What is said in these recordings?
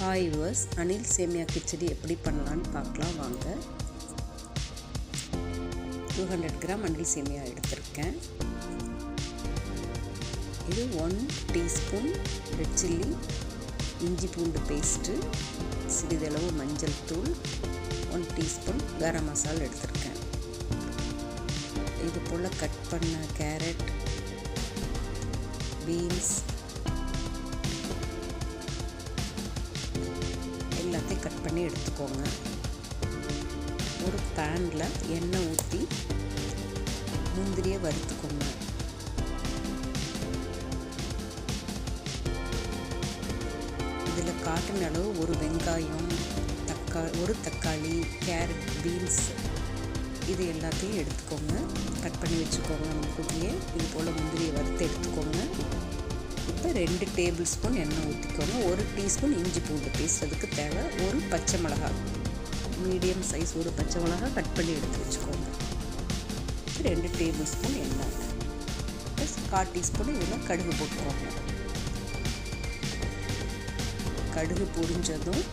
Hi verse Anil சேமியா கிச்சடி எப்படி பண்ணலான்னு பார்க்கலாம் வாங்க. டூ ஹண்ட்ரட் கிராம் அனில் சேமியா எடுத்திருக்கேன். இது ஒன் டீஸ்பூன் ரெட் சில்லி இஞ்சி பூண்டு பேஸ்ட்டு சிறிதளவு மஞ்சள் தூள் ஒன் டீஸ்பூன் கரம் மசாலா எடுத்திருக்கேன். இது போல் கட் பண்ண கேரட் பீன்ஸ் கட் பண்ணி எடுத்துக்கோங்க. ஒரு பேனில் எண்ணெய் ஊற்றி முந்திரியை வறுத்துக்கோங்க. இதில் காட்டின அளவு ஒரு வெங்காயம் தக்கா ஒரு தக்காளி கேரட் பீன்ஸ் இது எல்லாத்தையும் எடுத்துக்கோங்க. கட் பண்ணி வச்சுக்கோங்க முன்கூட்டியே இது போல் முந்திரியை வறுத்து எடுத்துக்கோங்க. இப்போ ரெண்டு டேபிள் ஸ்பூன் எண்ணெய் ஊற்றிக்கோங்க ஒரு டீஸ்பூன் இஞ்சி பூண்டு பேஸ்ட் அதுக்கு தேவை ஒரு பச்சை மிளகா. மீடியம் சைஸ் ஒரு பச்சை மிளகா கட் பண்ணி எடுத்து வச்சுக்கோங்க. ரெண்டு டேபிள் ஸ்பூன் எண்ணெய். ப்ளஸ் கால் டீஸ்பூன் இதில் கடுகு போட்டுக்கோங்க. கடுகு பொரிஞ்சதும்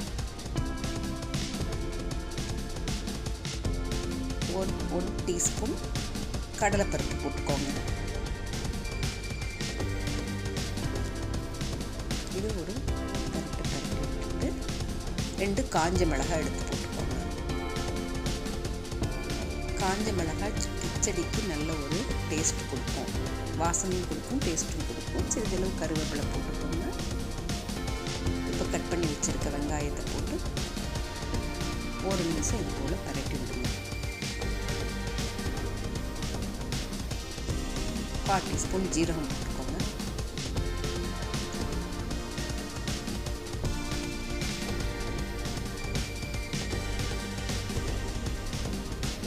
ஒன் ஒன் டீஸ்பூன் கடலைப்பருப்பு போட்டுக்கோங்க. இது ஒரு கரெக்டு கரெக்டு ரெண்டு காஞ்ச மிளகாய் எடுத்து போட்டுக்கோங்க. காஞ்ச மிளகாய் கிச்சடிக்கு நல்ல ஒரு டேஸ்ட் கொடுக்கும். வாசனையும் கொடுக்கும் டேஸ்ட்டும் கொடுக்கும். சிறிதளவு கருவேப்பிலை போட்டுக்கோங்க. இப்போ கட் பண்ணி வச்சுருக்க வெங்காயத்தை போட்டு ஒரு நிமிஷம் இது போல் பரட்டி விடுங்க. கால் டீஸ்பூன் ஜீரகம்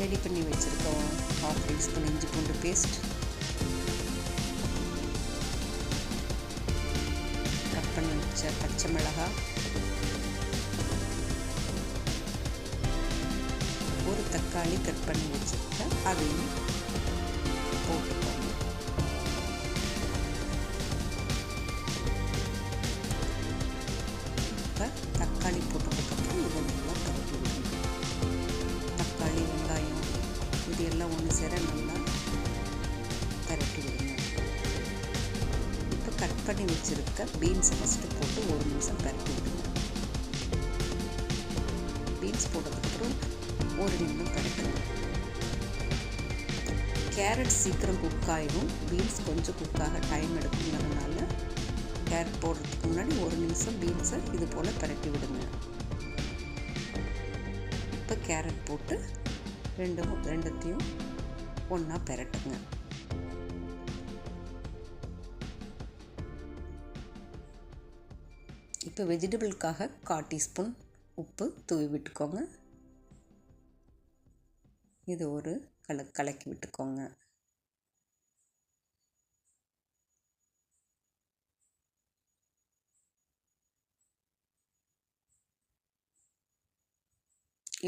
ரெடி பண்ணி வச்சுருக்கோம். ஹாஃப் டீஸ்பூன் இஞ்சி பூண்டு பேஸ்ட் கட் பண்ணி வச்ச பச்சை மிளகாய் ஒரு தக்காளி கட் பண்ணி வச்சுருக்கேன் அதையும் போட்டு பண்ணி வச்சுருக்க பீன்ஸை ஃபஸ்ட்டு போட்டு ஒரு நிமிஷம் பரட்டி விடுங்க. பீன்ஸ் போட்டதுக்கப்புறம் ஒரு நிமிடம் பரட்டுங்க கேரட் சீக்கிரம் குக் ஆகிடும் பீன்ஸ் கொஞ்சம் குக்காக டைம் எடுக்குங்கிறதுனால கேரட் போடுறதுக்கு முன்னாடி ஒரு நிமிஷம் பீன்ஸை இது போல் பரட்டி விடுங்க. இப்போ கேரட் போட்டு ரெண்டும் ரெண்டுத்தையும் ஒன்றா பெரட்டுங்க. இப்போ வெஜிடபிள்காக கால் டீஸ்பூன் உப்பு தூவி விட்டுக்கோங்க. இது ஒரு கல கலக்கி விட்டுக்கோங்க.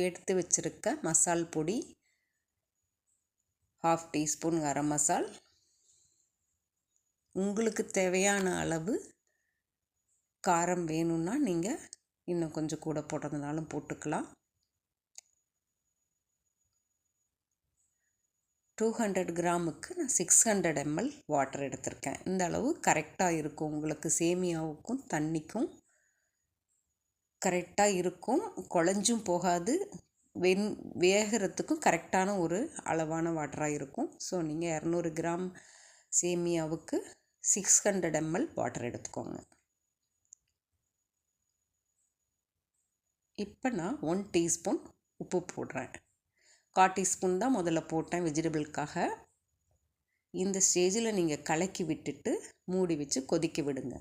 எடுத்து வச்சுருக்க மசால் பொடி ஹாஃப் டீஸ்பூன் கரம் மசால். உங்களுக்கு தேவையான அளவு காரம் வேணும்னா நீங்கள் இன்னும் கொஞ்சம் கூட போடுறதுனாலும் போட்டுக்கலாம். டூ ஹண்ட்ரட் கிராமுக்கு நான் சிக்ஸ் ஹண்ட்ரட் எம்எல் வாட்டர் எடுத்திருக்கேன். இந்த அளவு கரெக்டாக இருக்கும். உங்களுக்கு சேமியாவுக்கும் தண்ணிக்கும் கரெக்டாக இருக்கும். குழஞ்சும் போகாது. வெந் வேகிறதுக்கும் கரெக்டான ஒரு அளவான வாட்டராக இருக்கும். ஸோ நீங்கள் இரநூறு கிராம் சேமியாவுக்கு சிக்ஸ் ஹண்ட்ரட் எம்எல் வாட்டர் எடுத்துக்கோங்க. இப்போ நான் ஒன் டீஸ்பூன் உப்பு போடுறேன். கால் டீஸ்பூன் தான் முதல்ல போட்டேன் வெஜிடபிளுக்காக இந்த ஸ்டேஜில் நீங்கள் கலக்கி விட்டுட்டு மூடி வச்சு கொதிக்க விடுங்க.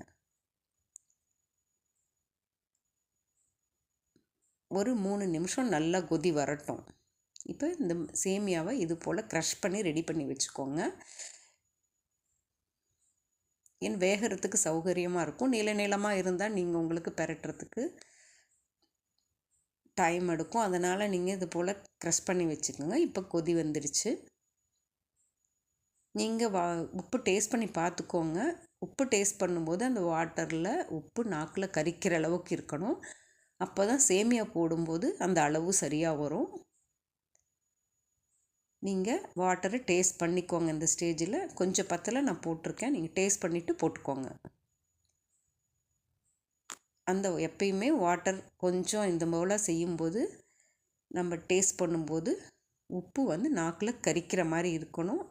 ஒரு மூணு நிமிஷம் நல்லா கொதி வரட்டும். இப்போ இந்த சேமியாவை இது போல் க்ரஷ் பண்ணி ரெடி பண்ணி வச்சுக்கோங்க. என் வேகிறதுக்கு சௌகரியமாக இருக்கும். நீள நீளமாக இருந்தால் நீங்கள் உங்களுக்கு பெரட்டுறதுக்கு டைம் எடுக்கும். அதனால் நீங்கள் இது போல் க்ரஷ் பண்ணி வச்சுக்கோங்க. இப்போ கொதி வந்துடுச்சு நீங்கள் வா உப்பு டேஸ்ட் பண்ணி பார்த்துக்கோங்க உப்பு டேஸ்ட் பண்ணும்போது அந்த வாட்டரில் உப்பு நாக்கில் கரிக்கிற அளவுக்கு இருக்கணும். அப்போ தான் சேமியா போடும்போது அந்த அளவு சரியாக வரும். நீங்கள் வாட்டரை டேஸ்ட் பண்ணிக்கோங்க. இந்த ஸ்டேஜில் கொஞ்சம் பத்தில் நான் போட்டிருக்கேன். நீங்கள் டேஸ்ட் பண்ணிவிட்டு போட்டுக்கோங்க. அந்த எப்பயுமே வாட்டர் கொஞ்சம் இந்த போல் செய்யும்போது நம்ம டேஸ்ட் பண்ணும்போது உப்பு வந்து நாக்கில் கரிக்கிற மாதிரி இருக்கணும்.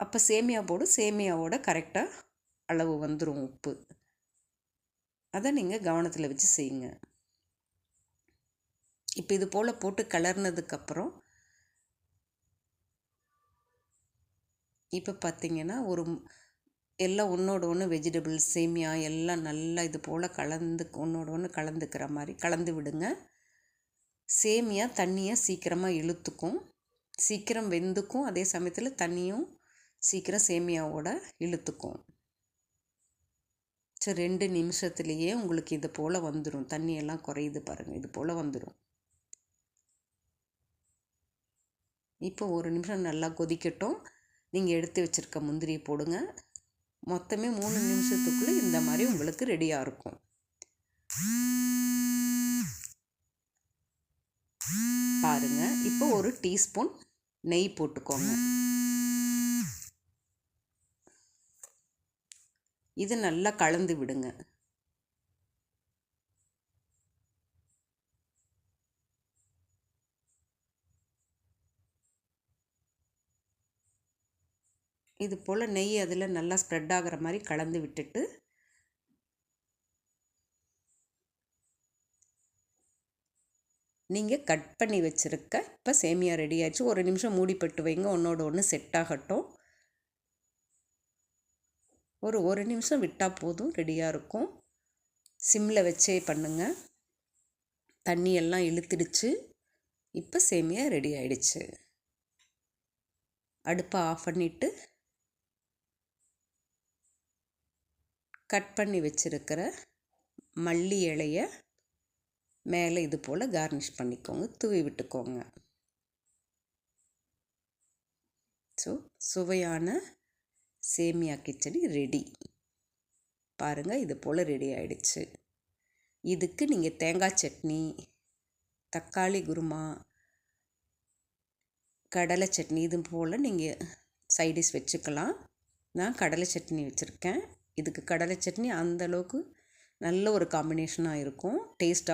அப்போ சேமியா போடு சேமியாவோட கரெக்டாக அளவு வந்துடும் உப்பு. அதை நீங்கள் கவனத்தில் வச்சு செய்யுங்க. இப்போ இது போல் போட்டு கலர்னதுக்கப்புறம் இப்போ பார்த்திங்கன்னா ஒரு எல்லாம் ஒன்றோட ஒன்று வெஜிடபிள்ஸ் சேமியா எல்லாம் நல்லா இது போல் கலந்து ஒன்றோட ஒன்று கலந்துக்கிற மாதிரி கலந்து விடுங்க. சேமியா தண்ணியை சீக்கிரமாக இழுத்துக்கும். சீக்கிரம் வெந்துக்கும். அதே சமயத்தில் தண்ணியும் சீக்கிரம் சேமியாவோட இழுத்துக்கும். சரி ரெண்டு நிமிஷத்துலேயே உங்களுக்கு இது போல் வந்துடும் தண்ணியெல்லாம் குறையுது பாருங்கள் இது போல் வந்துடும் இப்போ ஒரு நிமிஷம் நல்லா கொதிக்கட்டும். நீங்கள் எடுத்து வச்சுருக்க முந்திரியை போடுங்க. மொத்தமே மூணு நிமிஷத்துக்குள்ளே இந்த மாதிரி உங்களுக்கு ரெடியாக இருக்கும். பாருங்க இப்போ ஒரு டீஸ்பூன் நெய் போட்டுக்கோங்க. இது நல்லா கலந்து விடுங்க. இது போல் நெய் அதில் நல்லா ஸ்ப்ரெட் ஆகிற மாதிரி கலந்து விட்டுட்டு நீங்கள் கட் பண்ணி வச்சுருக்க இப்போ சேமியா ரெடி ஆயிடுச்சு. ஒரு நிமிஷம் மூடிப்பட்டு வைங்க. ஒன்றோட ஒன்று செட் ஆகட்டும். ஒரு ஒரு நிமிஷம் விட்டால் போதும். ரெடியாக இருக்கும். சிம்மில் வச்சே பண்ணுங்கள் தண்ணியெல்லாம் இழுத்துடுச்சு. இப்போ சேமியா ரெடி ஆயிடுச்சு. அடுப்பை ஆஃப் பண்ணிவிட்டு கட் பண்ணி வச்சுருக்கிற மல்லி இலைய மேலே இது போல் கார்னிஷ் பண்ணிக்கோங்க. தூவி விட்டுக்கோங்க. ஸோ சுவையான சேமியா கிச்சடி ரெடி பாருங்கள் இது போல் ரெடி ஆயிடுச்சு. இதுக்கு நீங்கள் தேங்காய் சட்னி தக்காளி குருமா கடலை சட்னி இது போல் நீங்கள் சைடிஷ் வச்சுக்கலாம். நான் கடலை சட்னி வச்சுருக்கேன். இதுக்கு கடலை சட்னி அந்தளவுக்கு நல்ல ஒரு காம்பினேஷனாக இருக்கும். டேஸ்ட்டாக